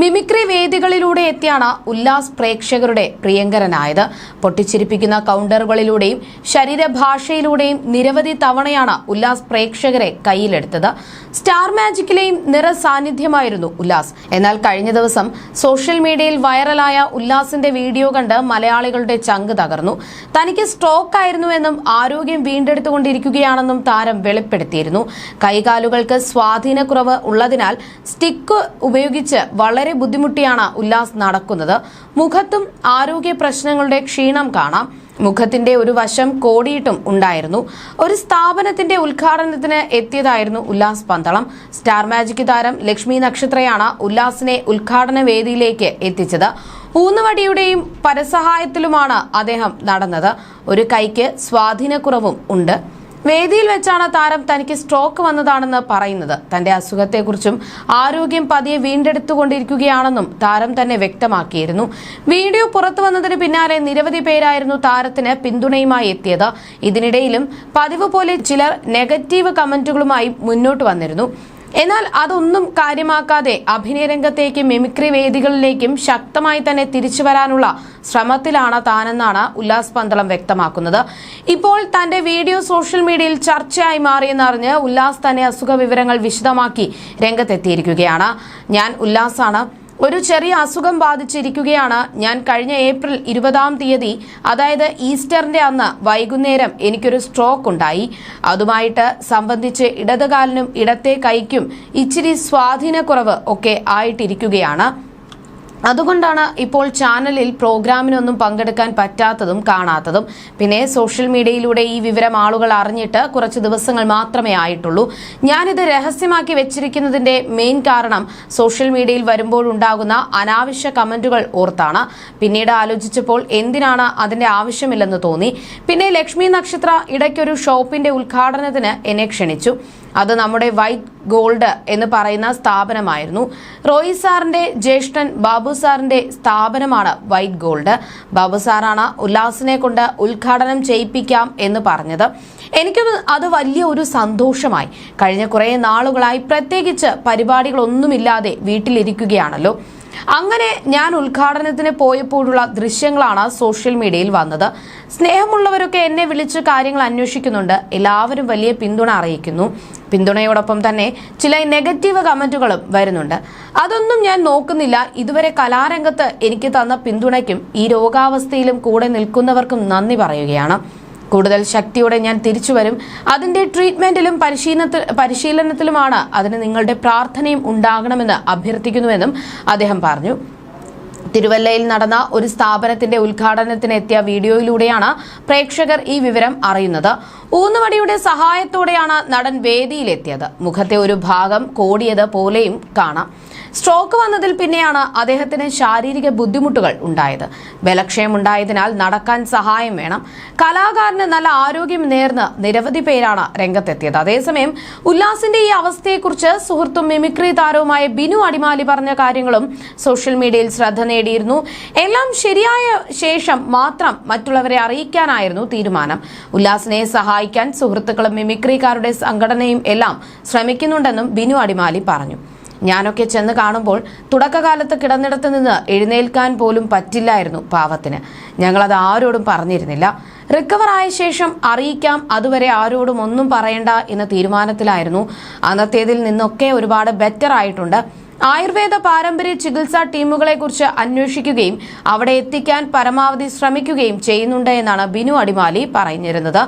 Mimicry വേദികളിലൂടെ എത്തിയാണ് ഉല്ലാസ് പ്രേക്ഷകരുടെ പ്രിയങ്കരനായത്. പൊട്ടിച്ചിരിപ്പിക്കുന്ന കൗണ്ടറുകളിലൂടെയും ശരീരഭാഷയിലൂടെയും നിരവധി തവണയാണ് ഉല്ലാസ് പ്രേക്ഷകരെ കയ്യിലെടുത്തത്. സ്റ്റാർ മാജിക്കിലെയും നിറസാന്നിധ്യമായിരുന്നു ഉല്ലാസ്. എന്നാൽ കഴിഞ്ഞ ദിവസം സോഷ്യൽ മീഡിയയിൽ വൈറലായ ഉല്ലാസിന്റെ വീഡിയോ കണ്ട് മലയാളികളുടെ ചങ്ക് തകർന്നു. തനിക്ക് സ്ട്രോക്ക് ആയിരുന്നുവെന്നും ആരോഗ്യം വീണ്ടെടുത്തുകൊണ്ടിരിക്കുകയാണെന്നും താരം വെളിപ്പെടുത്തിയിരുന്നു. കൈകാലുകൾക്ക് സ്വാധീനക്കുറവ് ഉള്ളതിനാൽ സ്റ്റിക്ക് ഉപയോഗിച്ച് വളരെ ബുദ്ധിമുട്ടിയാണ് ഉല്ലാസ് നടക്കുന്നത്. മുഖത്തും ആരോഗ്യ പ്രശ്നങ്ങളുടെ ക്ഷീണം കാണാം. മുഖത്തിന്റെ ഒരു വശം കോടിയിട്ടും ഉണ്ടായിരുന്നു. ഒരു സ്ഥാപനത്തിന്റെ ഉദ്ഘാടനത്തിന് എത്തിയതായിരുന്നു ഉല്ലാസ് പന്തളം. സ്റ്റാർ മാജിക് താരം ലക്ഷ്മി നക്ഷത്രയാണ് ഉല്ലാസിനെ ഉദ്ഘാടന വേദിയിലേക്ക് എത്തിച്ചത്. ഊന്നുവടിയുടെയും പരസഹായത്തിലുമാണ് അദ്ദേഹം നടന്നത്. ഒരു കൈക്ക് സ്വാധീനക്കുറവും ഉണ്ട്. വേദിയിൽ വെച്ചാണ് താരം തനിക്ക് സ്ട്രോക്ക് വന്നതാണെന്ന് പറയുന്നത്. തന്റെ അസുഖത്തെക്കുറിച്ചും ആരോഗ്യം പതിയെ വീണ്ടെടുത്തുകൊണ്ടിരിക്കുകയാണെന്നും താരം തന്നെ വ്യക്തമാക്കിയിരുന്നു. വീഡിയോ പുറത്തു വന്നതിന് പിന്നാലെ നിരവധി പേരായിരുന്നു താരത്തിന് പിന്തുണയുമായി എത്തിയത്. ഇതിനിടയിലും പതിവ് പോലെ ചിലർ നെഗറ്റീവ് കമന്റുകളുമായി മുന്നോട്ട് വന്നിരുന്നു. എന്നാൽ അതൊന്നും കാര്യമാക്കാതെ അഭിനയ രംഗത്തേക്കും മിമിക്രി വേദികളിലേക്കും ശക്തമായി തന്നെ തിരിച്ചു വരാനുള്ള ശ്രമത്തിലാണ് താനെന്നാണ് ഉല്ലാസ് പന്തളം വ്യക്തമാക്കുന്നത്. ഇപ്പോൾ തന്റെ വീഡിയോ സോഷ്യൽ മീഡിയയിൽ ചർച്ചയായി മാറിയെന്നറിഞ്ഞ് ഉല്ലാസ് തന്നെ അസുഖ വിവരങ്ങൾ വിശദമാക്കി രംഗത്തെത്തിയിരിക്കുകയാണ്. ഞാൻ ഉല്ലാസാണ് ഒരു ചെറിയ അസുഖം ബാധിച്ചിരിക്കുകയാണ്. ഞാൻ കഴിഞ്ഞ ഏപ്രിൽ ഇരുപതാം തീയതി അതായത് ഈസ്റ്ററിന്റെ അന്ന് വൈകുന്നേരം എനിക്കൊരു സ്ട്രോക്ക് ഉണ്ടായി. അതുമായിട്ട് സംബന്ധിച്ച് ഇടതുകാലിനും ഇടത്തെ കൈക്കും ഇച്ചിരി സ്വാധീനക്കുറവ് ഒക്കെ ആയിട്ടിരിക്കുകയാണ്. അതുകൊണ്ടാണ് ഇപ്പോൾ ചാനലിൽ പ്രോഗ്രാമിനൊന്നും പങ്കെടുക്കാൻ പറ്റാത്തതും കാണാത്തതും. പിന്നെ സോഷ്യൽ മീഡിയയിലൂടെ ഈ വിവരം ആളുകൾ അറിഞ്ഞിട്ട് കുറച്ച് ദിവസങ്ങൾ മാത്രമേ ആയിട്ടുള്ളൂ. ഞാനിത് രഹസ്യമാക്കി വെച്ചിരിക്കുന്നതിന്റെ മെയിൻ കാരണം സോഷ്യൽ മീഡിയയിൽ വരുമ്പോഴുണ്ടാകുന്ന അനാവശ്യ കമന്റുകൾ ഓർത്താണ്. പിന്നീട് ആലോചിച്ചപ്പോൾ എന്തിനാണ് അതിന്റെ ആവശ്യമില്ലെന്ന് തോന്നി. പിന്നെ ലക്ഷ്മി നക്ഷത്ര ഇടയ്ക്കൊരു ഷോപ്പിന്റെ ഉദ്ഘാടനത്തിന് എന്നെ ക്ഷണിച്ചു. അത് നമ്മുടെ വൈറ്റ് ഗോൾഡ് എന്ന് പറയുന്ന സ്ഥാപനമായിരുന്നു. റോയി സാറിന്റെ ജ്യേഷ്ഠൻ ബാബു സാറിന്റെ സ്ഥാപനമാണ് വൈറ്റ് ഗോൾഡ്. ബാബു സാറാണ് ഉല്ലാസിനെ കൊണ്ട് ഉദ്ഘാടനം ചെയ്യിപ്പിക്കാം എന്ന് പറഞ്ഞത്. എനിക്ക് അത് വലിയ ഒരു സന്തോഷമായി. കഴിഞ്ഞ കുറേ നാളുകളായി പ്രത്യേകിച്ച് പരിപാടികളൊന്നുമില്ലാതെ വീട്ടിലിരിക്കുകയാണല്ലോ. അങ്ങനെ ഞാൻ ഉദ്ഘാടനത്തിന് പോയപ്പോഴുള്ള ദൃശ്യങ്ങളാണ് സോഷ്യൽ മീഡിയയിൽ വന്നത്. സ്നേഹമുള്ളവരൊക്കെ എന്നെ വിളിച്ച് കാര്യങ്ങൾ അന്വേഷിക്കുന്നുണ്ട്. എല്ലാവരും വലിയ പിന്തുണ അറിയിക്കുന്നു. പിന്തുണയോടൊപ്പം തന്നെ ചില നെഗറ്റീവ് കമന്റുകളും വരുന്നുണ്ട്. അതൊന്നും ഞാൻ നോക്കുന്നില്ല. ഇതുവരെ കലാരംഗത്ത് എനിക്ക് തന്ന പിന്തുണയ്ക്കും ഈ രോഗാവസ്ഥയിലും കൂടെ നിൽക്കുന്നവർക്കും നന്ദി പറയുകയാണ്. കൂടുതൽ ശക്തിയോടെ ഞാൻ തിരിച്ചു വരും. അതിന്റെ ട്രീറ്റ്മെന്റിലും പരിശീലനത്തിൽ പരിശീലനത്തിലുമാണ് അതിന് നിങ്ങളുടെ പ്രാർത്ഥനയും ഉണ്ടാകണമെന്ന് അഭ്യർത്ഥിക്കുന്നുവെന്നും അദ്ദേഹം പറഞ്ഞു. തിരുവല്ലയിൽ നടന്ന ഒരു സ്ഥാപനത്തിന്റെ ഉദ്ഘാടനത്തിനെത്തിയ വീഡിയോയിലൂടെയാണ് പ്രേക്ഷകർ ഈ വിവരം അറിയുന്നത്. ഊന്നുവടിയുടെ സഹായത്തോടെയാണ് നടൻ വേദിയിലെത്തിയത്. മുഖത്തെ ഒരു ഭാഗം കോടിയത് പോലെയും കാണാം. സ്ട്രോക്ക് വന്നതിൽ പിന്നെയാണ് അദ്ദേഹത്തിന് ശാരീരിക ബുദ്ധിമുട്ടുകൾ ഉണ്ടായത്. ബലക്ഷയമുണ്ടായതിനാൽ നടക്കാൻ സഹായം വേണം. കലാകാരന് നല്ല ആരോഗ്യം നേർന്ന് നിരവധി പേരാണ് രംഗത്തെത്തിയത്. അതേസമയം ഉല്ലാസിന്റെ ഈ അവസ്ഥയെക്കുറിച്ച് സുഹൃത്തും മിമിക്രി താരവുമായ ബിനു അടിമാലി പറഞ്ഞ കാര്യങ്ങളും സോഷ്യൽ മീഡിയയിൽ ശ്രദ്ധ നേടിയിരുന്നു. എല്ലാം ശരിയായ ശേഷം മാത്രം മറ്റുള്ളവരെ അറിയിക്കാനായിരുന്നു തീരുമാനം. ഉല്ലാസിനെ സഹായിക്കാൻ സുഹൃത്തുക്കളും മിമിക്രിക്കാരുടെ സംഘടനയും എല്ലാം ശ്രമിക്കുന്നുണ്ടെന്നും ബിനു അടിമാലി പറഞ്ഞു. ഞാനൊക്കെ ചെന്ന് കാണുമ്പോൾ തുടക്കകാലത്ത് കിടന്നിടത്ത് നിന്ന് എഴുന്നേൽക്കാൻ പോലും പറ്റില്ലായിരുന്നു പാവത്തിന്. ഞങ്ങളത് ആരോടും പറഞ്ഞിരുന്നില്ല. റിക്കവർ ആയ ശേഷം അറിയിക്കാം അതുവരെ ആരോടും ഒന്നും പറയണ്ട എന്ന തീരുമാനത്തിലായിരുന്നു. അന്നത്തേതിൽ നിന്നൊക്കെ ഒരുപാട് ബെറ്റർ ആയിട്ടുണ്ട്. ആയുർവേദ പാരമ്പര്യ ചികിത്സാ ടീമുകളെ കുറിച്ച് അന്വേഷിക്കുകയും അവിടെ എത്തിക്കാൻ പരമാവധി ശ്രമിക്കുകയും ചെയ്യുന്നുണ്ട് എന്നാണ് ബിനു അടിമാലി പറഞ്ഞിരുന്നത്.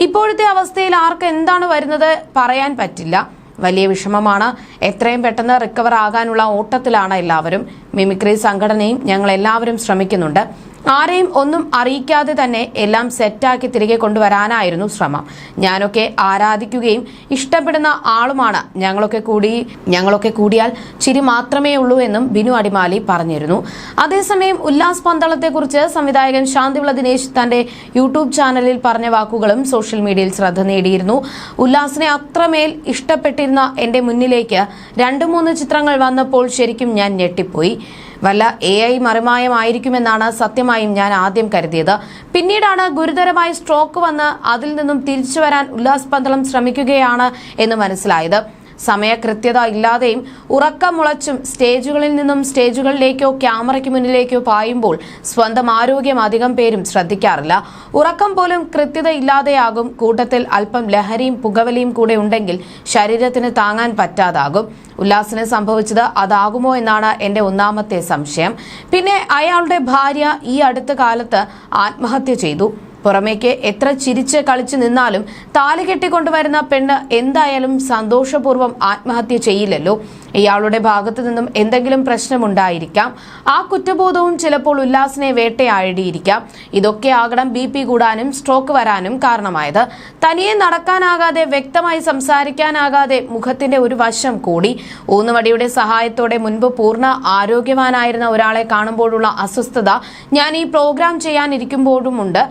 ഇപ്പോഴത്തെ അവസ്ഥയിൽ ആർക്ക് എന്താണ് വരുന്നത് പറയാൻ പറ്റില്ല. വലിയ വിഷമമാണ്. എത്രയും പെട്ടെന്ന് റിക്കവർ ആകാനുള്ള ഓട്ടത്തിലാണ് എല്ലാവരും. മിമിക്രി സംഘടനയും ഞങ്ങൾ എല്ലാവരും ശ്രമിക്കുന്നുണ്ട്. ആരെയും ഒന്നും അറിയിക്കാതെ തന്നെ എല്ലാം സെറ്റാക്കി തിരികെ കൊണ്ടുവരാനായിരുന്നു ശ്രമം. ഞാനൊക്കെ ആരാധിക്കുകയും ഇഷ്ടപ്പെടുന്ന ആളുമാണ്. ഞങ്ങളൊക്കെ കൂടി ഞങ്ങളൊക്കെ കൂടിയാൽ ചിരി മാത്രമേ ഉള്ളൂ എന്നും ബിനു അടിമാലി പറഞ്ഞിരുന്നു. അതേസമയം ഉല്ലാസ് പന്തളത്തെക്കുറിച്ച് സംവിധായകൻ ശാന്തിവിള ദിനേശ് തന്റെ യൂട്യൂബ് ചാനലിൽ പറഞ്ഞ വാക്കുകളും സോഷ്യൽ മീഡിയയിൽ ശ്രദ്ധ നേടിയിരുന്നു. ഉല്ലാസിനെ അത്രമേൽ ഇഷ്ടപ്പെട്ടിരുന്ന എന്റെ മുന്നിലേക്ക് രണ്ടു മൂന്ന് ചിത്രങ്ങൾ വന്നപ്പോൾ ശരിക്കും ഞാൻ ഞെട്ടിപ്പോയി. വല്ല എ ഐ മറിമായമായിരിക്കുമെന്നാണ് സത്യമായും ഞാൻ ആദ്യം കരുതിയത്. പിന്നീടാണ് ഗുരുതരമായ സ്ട്രോക്ക് വന്ന് അതിൽ നിന്നും തിരിച്ചു വരാൻ ഉല്ലാസ് പന്തളം ശ്രമിക്കുകയാണ് എന്ന് മനസ്സിലായത്. സമയകൃത്യത ഇല്ലാതെയും ഉറക്കമുളച്ചും സ്റ്റേജുകളിൽ നിന്നും സ്റ്റേജുകളിലേക്കോ ക്യാമറയ്ക്ക് മുന്നിലേക്കോ പായുമ്പോൾ സ്വന്തം ആരോഗ്യം അധികം പേരും ശ്രദ്ധിക്കാറില്ല. ഉറക്കം പോലും കൃത്യത ഇല്ലാതെയാകും. കൂട്ടത്തിൽ അല്പം ലഹരിയും പുകവലിയും കൂടെ ഉണ്ടെങ്കിൽ ശരീരത്തിന് താങ്ങാൻ പറ്റാതാകും. ഉല്ലാസിന് സംഭവിച്ചത് അതാകുമോ എന്നാണ് എന്റെ ഒന്നാമത്തെ സംശയം. പിന്നെ അയാളുടെ ഭാര്യ ഈ അടുത്ത കാലത്ത് ആത്മഹത്യ ചെയ്തു. പുറമേക്ക് എത്ര ചിരിച്ച് കളിച്ചു നിന്നാലും താലി കെട്ടിക്കൊണ്ടുവരുന്ന പെണ്ണ് എന്തായാലും സന്തോഷപൂർവം ആത്മഹത്യ ചെയ്യില്ലല്ലോ. ഇയാളുടെ ഭാഗത്തു നിന്നും എന്തെങ്കിലും പ്രശ്നമുണ്ടായിരിക്കാം. ആ കുറ്റബോധവും ചിലപ്പോൾ ഉല്ലാസിനെ വേട്ടയാടിയിരിക്കാം. ഇതൊക്കെ ആകണം ബി പി കൂടാനും സ്ട്രോക്ക് വരാനും കാരണമായത്. തനിയെ നടക്കാനാകാതെ വ്യക്തമായി സംസാരിക്കാനാകാതെ മുഖത്തിന്റെ ഒരു വശം കൂടി. ഊന്നുവടിയുടെ സഹായത്തോടെ മുൻപ് പൂർണ ആരോഗ്യവാനായിരുന്ന ഒരാളെ കാണുമ്പോഴുള്ള അസ്വസ്ഥത ഞാൻ ഈ പ്രോഗ്രാം ചെയ്യാനിരിക്കുമ്പോഴുമുണ്ട്.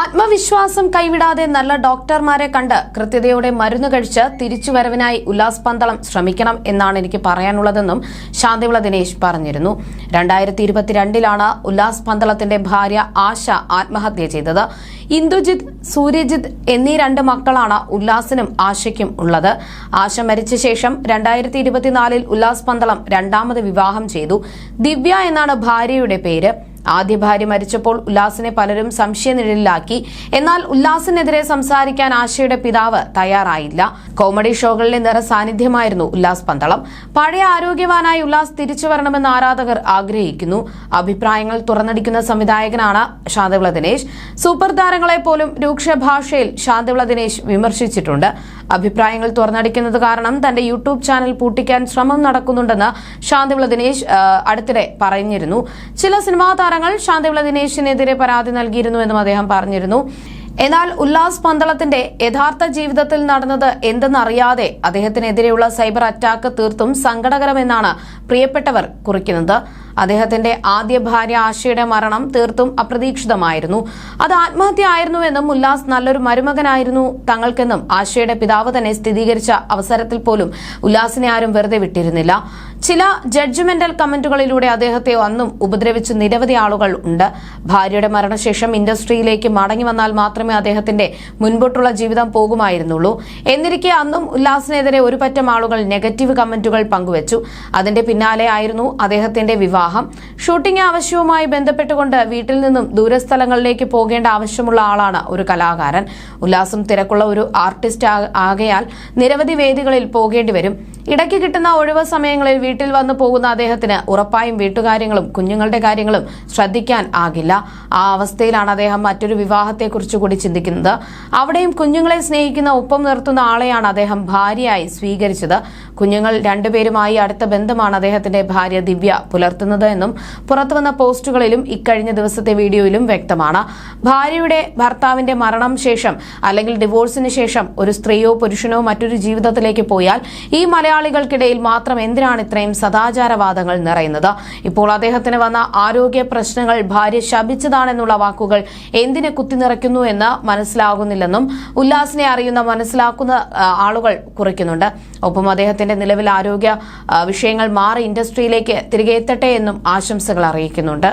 ആത്മവിശ്വാസം കൈവിടാതെ നല്ല ഡോക്ടർമാരെ കണ്ട് കൃത്യതയോടെ മരുന്ന് കഴിച്ച് തിരിച്ചുവരവിനായി ഉല്ലാസ് പന്തളം ശ്രമിക്കണം എന്നാണ് എനിക്ക് പറയാനുള്ളതെന്നും ശാന്തിവിള ദിനേശ് പറഞ്ഞിരുന്നു. രണ്ടായിരത്തി ഇരുപത്തിരണ്ടിലാണ് ഉല്ലാസ് പന്തളത്തിന്റെ ഭാര്യ ആശ ആത്മഹത്യ ചെയ്തത്. ഇന്ദുജിത്ത് സൂര്യജിത്ത് എന്നീ രണ്ട് മക്കളാണ് ഉല്ലാസിനും ആശയ്ക്കും ഉള്ളത്. ആശ മരിച്ച ശേഷം രണ്ടായിരത്തി ഇരുപത്തിനാലിൽ ഉല്ലാസ് പന്തളം രണ്ടാമത് വിവാഹം ചെയ്തു. ദിവ്യ എന്നാണ് ഭാര്യയുടെ പേര്. ആദ്യ ഭാര്യ മരിച്ചപ്പോൾ ഉല്ലാസിനെ പലരും സംശയനിഴലിലാക്കി എന്നാൽ ഉല്ലാസിനെതിരെ സംസാരിക്കാൻ ആശയുടെ പിതാവ് തയ്യാറായില്ല. കോമഡി ഷോകളിലെ നിറ സാന്നിധ്യമായിരുന്നു ഉല്ലാസ് പന്തളം. പഴയ ആരോഗ്യവാനായി ഉല്ലാസ് തിരിച്ചു വരണമെന്ന് ആരാധകർ ആഗ്രഹിക്കുന്നു. അഭിപ്രായങ്ങൾ തുറന്നടിക്കുന്ന സംവിധായകനാണ് ശാന്തവിള ദിനേശ്. സൂപ്പർ താരങ്ങളെ പോലും രൂക്ഷ ഭാഷയിൽ ശാന്തവിള ദിനേശ് വിമർശിച്ചിട്ടുണ്ട്. അഭിപ്രായങ്ങൾ തുറന്നടിക്കുന്നത് കാരണം തന്റെ യൂട്യൂബ് ചാനൽ പൂട്ടിക്കാൻ ശ്രമം നടക്കുന്നുണ്ടെന്ന് ശാന്തിവിള ദിനേശ് അടുത്തിടെ പറഞ്ഞിരുന്നു. ചില സിനിമാ താരങ്ങൾ ശാന്തിവിള ദിനേശിനെതിരെ പരാതി നൽകിയിരുന്നുവെന്നും അദ്ദേഹം പറഞ്ഞിരുന്നു. എന്നാൽ ഉല്ലാസ് പന്തളത്തിന്റെ യഥാർത്ഥ ജീവിതത്തിൽ നടന്നത് എന്തെന്നറിയാതെ അദ്ദേഹത്തിനെതിരെയുള്ള സൈബർ അറ്റാക്ക് തീർത്തും സങ്കടകരമെന്നാണ് പ്രിയപ്പെട്ടവർ കുറിക്കുന്നത്. അദ്ദേഹത്തിന്റെ ആദ്യ ഭാര്യ ആശയുടെ മരണം തീർത്തും അപ്രതീക്ഷിതമായിരുന്നു. അത് ആത്മഹത്യ ആയിരുന്നുവെന്നും ഉല്ലാസ് നല്ലൊരു മരുമകനായിരുന്നു തങ്ങൾക്കെന്നും ആശയുടെ പിതാവ് തന്നെ സ്ഥിരീകരിച്ച അവസരത്തിൽ പോലും ഉല്ലാസിനെ ആരും വെറുതെ വിട്ടിരുന്നില്ല. ചില ജഡ്ജ്മെന്റൽ കമന്റുകളിലൂടെ അദ്ദേഹത്തെ അന്നും ഉപദ്രവിച്ച് നിരവധി ആളുകൾ ഉണ്ട്. ഭാര്യയുടെ മരണശേഷം ഇൻഡസ്ട്രിയിലേക്ക് മടങ്ങി വന്നാൽ മാത്രമേ അദ്ദേഹത്തിന്റെ മുൻപോട്ടുള്ള ജീവിതം പോകുമായിരുന്നുള്ളൂ. എന്നിരിക്കെ അന്നും ഉല്ലാസിനെതിരെ ഒരു പറ്റം ആളുകൾ നെഗറ്റീവ് കമന്റുകൾ പങ്കുവച്ചു. അതിന്റെ പിന്നാലെ ആയിരുന്നു അദ്ദേഹത്തിന്റെ വിവാഹം. ഷൂട്ടിംഗ് ആവശ്യവുമായി ബന്ധപ്പെട്ടുകൊണ്ട് വീട്ടിൽ നിന്നും ദൂരസ്ഥലങ്ങളിലേക്ക് പോകേണ്ട ആവശ്യമുള്ള ആളാണ് ഒരു കലാകാരൻ. ഉല്ലാസം തിരക്കുള്ള ഒരു ആർട്ടിസ്റ്റ് ആകയാൽ നിരവധി വേദികളിൽ പോകേണ്ടി വരും. ഇടയ്ക്ക് കിട്ടുന്ന ഒഴിവ് സമയങ്ങളിൽ വീട്ടിൽ വന്നു പോകുന്ന അദ്ദേഹത്തിന് ഉറപ്പായും വീട്ടുകാര്യങ്ങളും കുഞ്ഞുങ്ങളുടെ കാര്യങ്ങളും ശ്രദ്ധിക്കാൻ ആകില്ല. ആ അവസ്ഥയിലാണ് അദ്ദേഹം മറ്റൊരു വിവാഹത്തെക്കുറിച്ച് കൂടി ചിന്തിക്കുന്നത്. അവിടെയും കുഞ്ഞുങ്ങളെ സ്നേഹിക്കുന്ന ഒപ്പം നിർത്തുന്ന ആളെയാണ് അദ്ദേഹം ഭാര്യയായി സ്വീകരിച്ചത്. കുഞ്ഞുങ്ങൾ രണ്ടുപേരുമായി അടുത്ത ബന്ധമാണ് അദ്ദേഹത്തിന്റെ ഭാര്യ ദിവ്യ പുലർത്തുന്നത് എന്നും പുറത്തുവന്ന പോസ്റ്റുകളിലും ഇക്കഴിഞ്ഞ ദിവസത്തെ വീഡിയോയിലും വ്യക്തമാണ്. ഭാര്യയുടെ ഭർത്താവിന്റെ മരണം ശേഷം അല്ലെങ്കിൽ ഡിവോഴ്സിന് ശേഷം ഒരു സ്ത്രീയോ പുരുഷനോ മറ്റൊരു ജീവിതത്തിലേക്ക് പോയാൽ ഈ മലയാളികൾക്കിടയിൽ മാത്രം എന്തിനാണ് ഇത്രയും സദാചാരവാദങ്ങൾ നിറയുന്നത്? ഇപ്പോൾ അദ്ദേഹത്തിന് വന്ന ആരോഗ്യ പ്രശ്നങ്ങൾ ഭാര്യ ശപിച്ചതാണെന്നുള്ള വാക്കുകൾ എന്തിനെ കുത്തിനിറയ്ക്കുന്നു എന്ന് മനസ്സിലാകുന്നില്ലെന്നും ഉല്ലാസിനെ അറിയുന്ന മനസ്സിലാക്കുന്ന ആളുകൾ കുറിക്കുന്നുണ്ട്. ഒപ്പം അദ്ദേഹത്തിന്റെ നിലവിൽ ആരോഗ്യ വിഷയങ്ങൾ മാറി ഇൻഡസ്ട്രിയിലേക്ക് തിരികെ എത്തട്ടെ എന്നും ആശംസകൾ അറിയിക്കുന്നുണ്ട്.